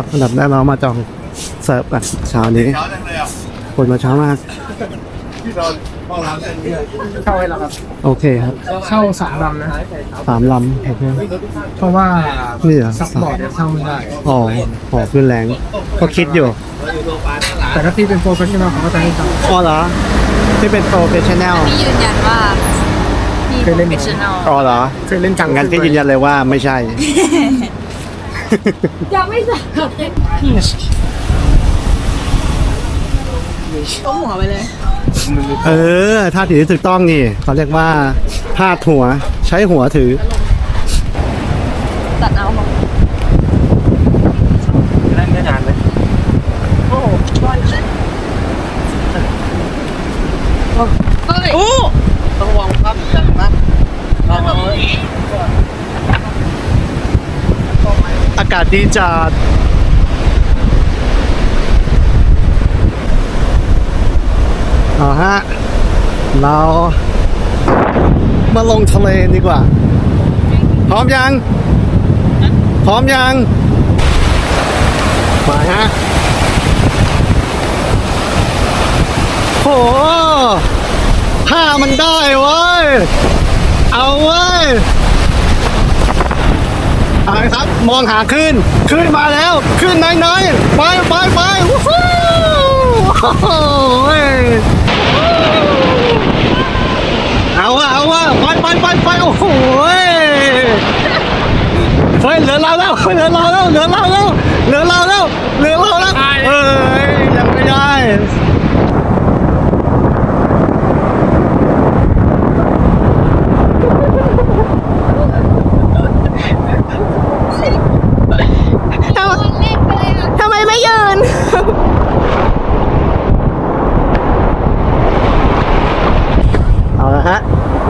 ครับอันดับแรกเรามาจองเสิร์ฟกันเช้านี้เช้าจังเลยอะคนมาเช้ามากพี่นอนห้องน้ำเต็มเลยเข้าให้เราครับ โอเคครับเข้าสามลำนะสามลำโอเคเพราะว่านี่เหรอซับบอร์ดเนี่ยเข้าไม่ได้อ๋อหอขึ้นแรงก็คิดอยู่ แต่ถ้าพี่เป็นโปรเฟชชั่นอลผมก็จะให้เข้าอ๋อเหรอที่เป็นโปรเฟชชั่นแนลพี่ยืนยันว่าพี่เคยเล่นไหม professional อ๋อเหรอเคยเล่นจังงั้นพี่ยืนยันเลยว่าไม่ใช่ ยังไม่สักต้มหัวไปเลย เออท่าถือที่ถูกต้องนี่เขาเรียกว่าพาดหัวใช้หัวถือ ตัดเอาของ เล่นได้นานไหม โอ้โหบอลเล่นเฮ้ย ต้องวางครับนะ อากาศ ดีจัดเอาฮะ เรามาลงทะเลดีกว่า พร้อมยัง พร้อมยัง มาฮะโหผ้ามันได้เว้ย เอาเว้ย เอาละครับ มองหาขึ้น ขึ้นมาแล้ว ขึ้นน้อยๆไปไปไปวู้ฮู้โอ้โหเอาวะเอาวะไปไปไปไปโอ้โหเฮ้ยเหลือเราแล้วเหลือเราแล้วเหลือเราแล้วเหลือเราแล้วเหลือเราแล้วเอ้ยยังไม่ได้ ทำไมไม่ยืน เอาละฮะ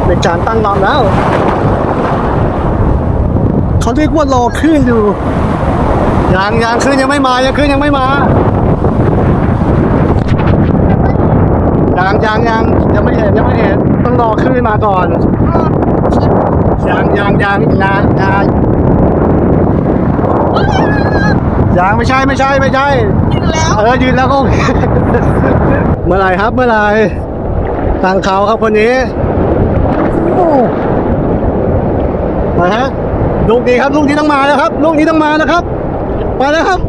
เป็นการตั้งลำแล้ว เขาเรียกว่ารอขึ้นอยู่ยังยังขึ้นยังไม่มายังขึ้นยังไม่มายังยังยังยังไม่เห็นยังไม่เห็นต้องรอขึ้นมาก่อนยังยังยังยังยังยังไม่ใช่ไม่ใช่ไม่ใช่เออยืนแล้วก็โอเคเมื่อไหรครับเมื่อไหรทางเขาครับคนนี้ มาฮะลูกนี้ครับลูกนี้ต้องมาแล้วครับลูกนี้ต้องมาแล้วครับ มาแล้วครับ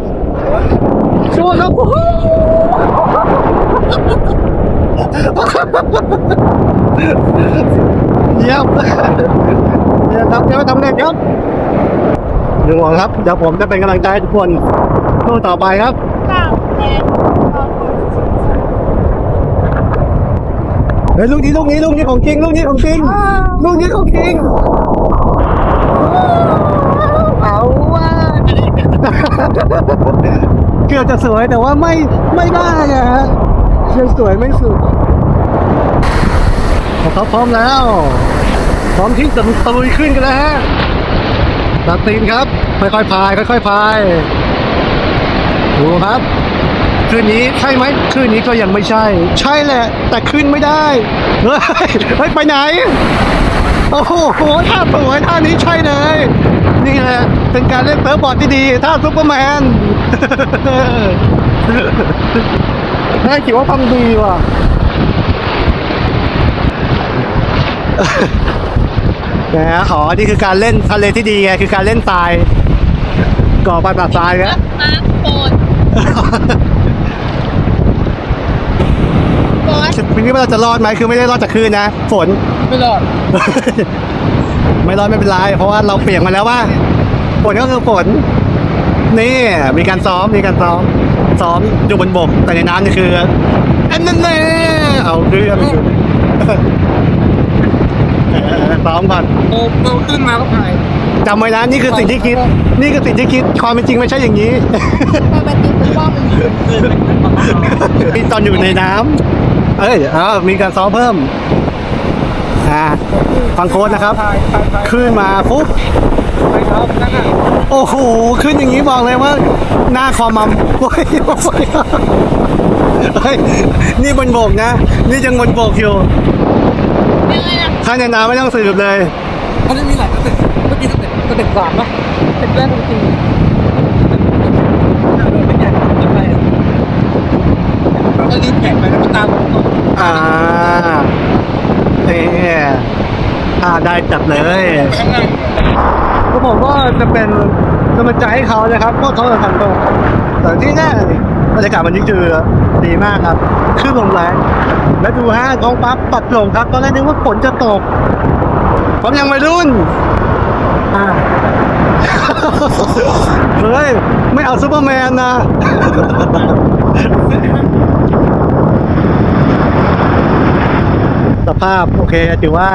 ช่วยครับโเยี่ยมเยี่ยมครับเยี่ยมทำเร็จครับหนึ่งหวังครับเดี๋ยวผมจะเป็นกำลังใจให้ทุกคนสู้ต่อไปครับ เฮ้ยลูกนี้ลูกนี้ลูกนี้ของจริงลูกนี้ของจริงลูกนี้ของจริงเอาว่าเกือบจะสวยแต่ว่าไม่ไม่ได้อะฮะยังสวยไม่สุดเขาพร้อมแล้ว พร้อมที่จะตะลุยขึ้นกันแล้วฮะตัดตีนครับ ค่อยๆพาย ค่อยๆพายดูครับ คืนนี้ใช่ไหมคืนนี้ก็ยังไม่ใช่ ใช่แหละ แต่ขึ้นไม่ได้เฮ้ยเฮ้ยไปไหน โอ้โหท่าสวยท่านี้ใช่เลย นี่แหละเป็นการเล่นเซิร์ฟบอร์ดที่ดีท่าซุปเปอร์แมนได้คิดว่าทำดีว่ะนะอ๋อ นี่คือการเล่นทะเลที่ดีไง คือการเล่นทราย ก่อไปแบบทรายไงมาโป รดบอสไม่รู้ว่าเราจะรอดไหมคือไม่ได้รอดจากคลื่นนะ ฝน ไม่รอด ไม่รอดไม่เป็นไร เพราะว่าเราเปลี่ยนมาแล้วว่าฝนก็คือฝน นี่มีการซ้อมมีการซ้อม ซ้อมอยู่บนบกแต่ในน้ำนี่คืออันนั้นแน่เอาเรื่องเออซ้อมก่อนโอ้เราขึ้นมาก็พายจำไว้นะนี่คือสิ่งที่คิด นี่คือสิ่งที่คิดความเป็นจริงไม่ใช่อย่างนี้มาเป็นติ๊กป้อมมีตอนอยู่ในน้ำ เอ้ยอ้าวมีการซ้อมเพิ่ม อ่าฟังโค้ดนะครับพายพายพายขึ้นมาปุ๊บพายครับนั่นน่ะโอ้โห ขึ้นอย่างนี้บอกเลยว่า หน้าคอมัมโอ้ยโอ้ยเฮ้ยนี่บนบกนะ นี่ยังบนบกอยู่ยังไงอะถ้าในน้ำไม่ต้องสืบเลยมันจะมีหลายสเต็ปเมื่อกี้สเต็ปสเต็ปสามปะสเต็ปแรกจริง แข่งไปแล้วก็ตามลงต่อ อ่าเนี่ยอ่า ได้จัดเลยก็ผมก็จะเป็นกำลังใจให้เขานะครับว่าเขาจะทำตรงแต่ที่แน่บรรยากาศวันนี้คือดีมากครับคลื่นลมแรงและดูฮะท้องฟ้าปัดโปร่งครับ ตอนแรกนึกว่าฝนจะตกผมยังวัยรุ่นอ่าเฮ้ย ไม่เอาซูเปอร์แมนนะสภาพโอเคถือว่า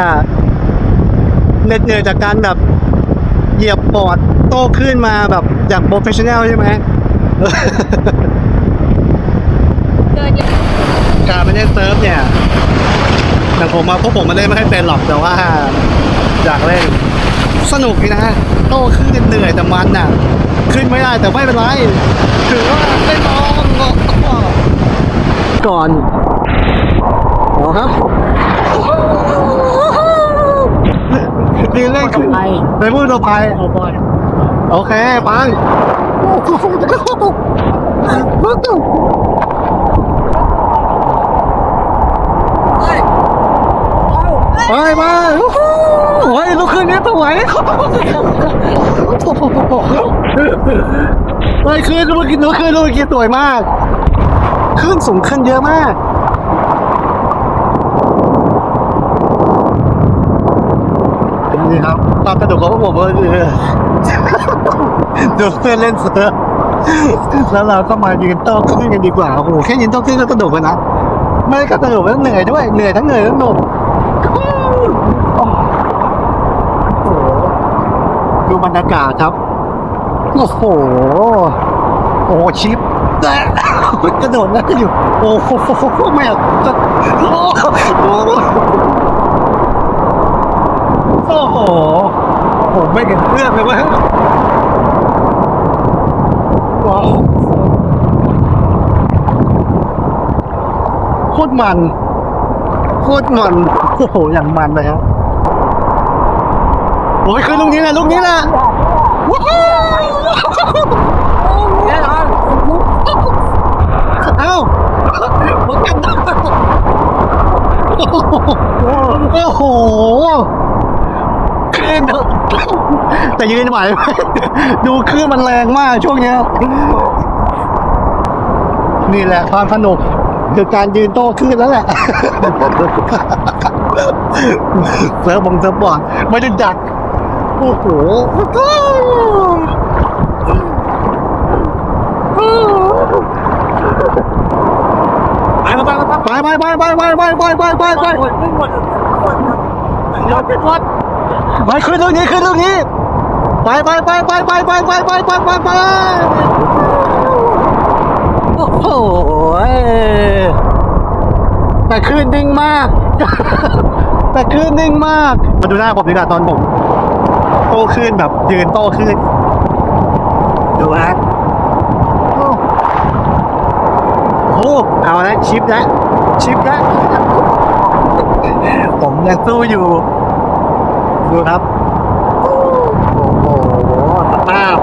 เหน็ดเหนื่อยจากการแบบเหยียบบอร์ดโต้ขึ้นมาแบบอย่างโปรเฟชชั่นแนลใช่ไหมเดินอย่างการไปเล่นเซิร์ฟเนี่ยแต่ผมมาพวกผมมาเล่นไม่ค่อยเป็นหรอกแต่ว่าอยากเล่นสนุกดีนะโต้ขึ้นเหนื่อยแต่มันน่ะ ขึ้นไม่ได้แต่ไม่เป็นไรถือว่าได้ลองก่อนอ๋อครับ ดีเล่นขึ้นไปพูดต่อไปโอเคปังไปไปโอ้ยลุกขึ้นนี้ตัวไหวไปขึ้นลุกขึ้นลุกขึ้นลุกขึ้นสวยมาก ขึ้นสูงขึ้นเยอะมาก นี่ครับความสนุกของพวกผมก็คือดูเพื่อนเล่นเซิร์ฟแล้วเราก็มายืนโต้ขึ้นกันดีกว่าโอ้โหแค่ยืนโต้ขึ้นก็สนุกแล้วนะไม่ก็สนุกแล้วเหนื่อยด้วยเหนื่อยทั้งเหนื่อยทั้งหนุกโอ้โหดูบรรยากาศครับโอ้โหโอ้ชิปกระโดดแล้วก็อยู่ โอ้โหไม่อะโอ้โห โอ้โห ผมไม่เห็นเพื่อนเลยว่าว้าวโคตรมัน โคตรมัน โอ้โห อย่างมันเลยครับโอ้ยคือลูกนี้แหละลูกนี้แหละว้าวแน่นอนเอ้าผมกันโอ้โห แต่ยืนไหวไหมดูคลื่นมันแรงมากช่วงเนี้ย นี่แหละความสนุกคือการยืนโต้คลื่นแล้วแหละเซิร์ฟบงเซิร์ฟบอร์ดไม่ได้ดักโอ้โหไปไปไปไปไปไปไปไปไปไปไปไปเราเป็นวัดไปขึ้นตรงนี้ขึ้นตรงนี้ไปไปไปไปไปไปไปไปไปไปไป ไปไปไปไปไปไปไปไปไปไปโอ้โหแต่คลื่นนิ่งมาก แต่คลื่นนิ่งมากมาดูหน้าผมดีกว่าตอนผมโตขึ้นแบบยืนโตขึ้นดูฮะโอ้โหเอาละชิปล้ชิปล้ผมยังสู้อยู่ ดูครับ โอ้โหสภาพ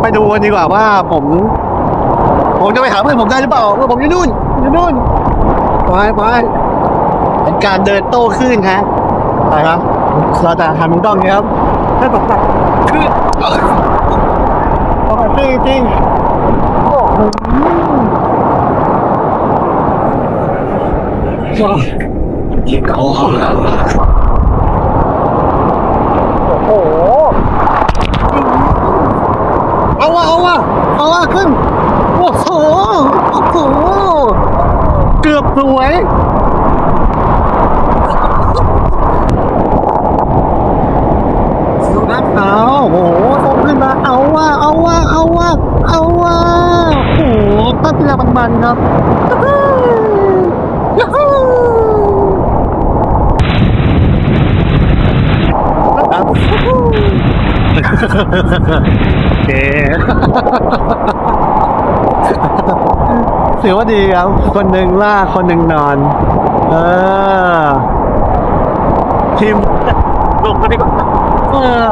ไปดู กันดีกว่าว่าผม ผมจะไปหาเพื่อนผมได้หรือเปล่าว่าผมอยู่นู่นอยู่นู่นไปไปเป็นการเดินโต้ขึ้นฮะไปครับเราจะทำมุมกล้องนี้ครับให้ปักปักขึ้นปกติจริงว้าวโอ้โห เอาวะเอาวะเอากขึ้น โอ้โห โอ้โห เกือบสวย ดูนะเอาโอ้โหตรงขึ้นมา เอาว่า เอาว่า เอาว่า เอาว่า โอ้โหตั้งแต่มันๆครับ ยูฮูครับโอ เค ถือว่าดีครับ คนหนึ่งล่าคนหนึ่งนอน เออ ทีมลงมาดีกว่าเออ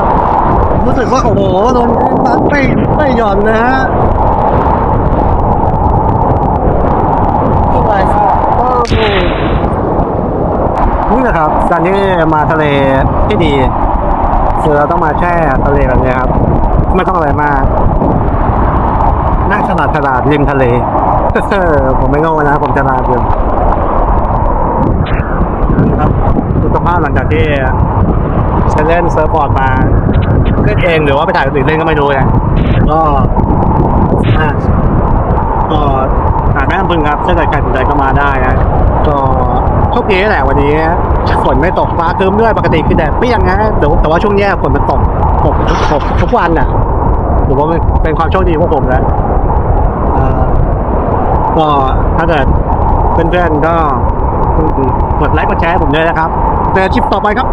รู้สึกว่าโอ้โหโดนตัดไม่ไม่หย่อนนะฮะนี่แหละครับการที่มาทะเลที่ดี คือเราต้องมาแช่ทะเลแบบนี้ครับ ไม่ต้องอะไรมากนั่งฉลาดฉลาดริมทะเลผมไม่โง่นะ ผมฉลาดอยู่ครับดูสภาพหลังจากที่ฉันเล่นเซิร์ฟบอร์ดมาเล่นเองหรือว่าไปถ่ายคนอื่นเล่นก็ไม่รู้นะก็อะก็หาดแม่ลำพึงครับถ้าเกิดใครสนใจก็มาได้นะก็โชคดีแหละวันนี้ ฝนไม่ตกฟ้าครึ้มด้วยปกติคือแดดเปรี้ยงนะแต่แต่ว่าช่วงเนี้ยฝนมันตกตกตกทุกวันน่ะผมว่ามันเป็นความโชคดีของผมแล้วก็ถ้าเกิดเพื่อนๆก็กดไลค์กดแชร์ให้ผมด้วยนะครับ แต่ชิปต่อไปครับ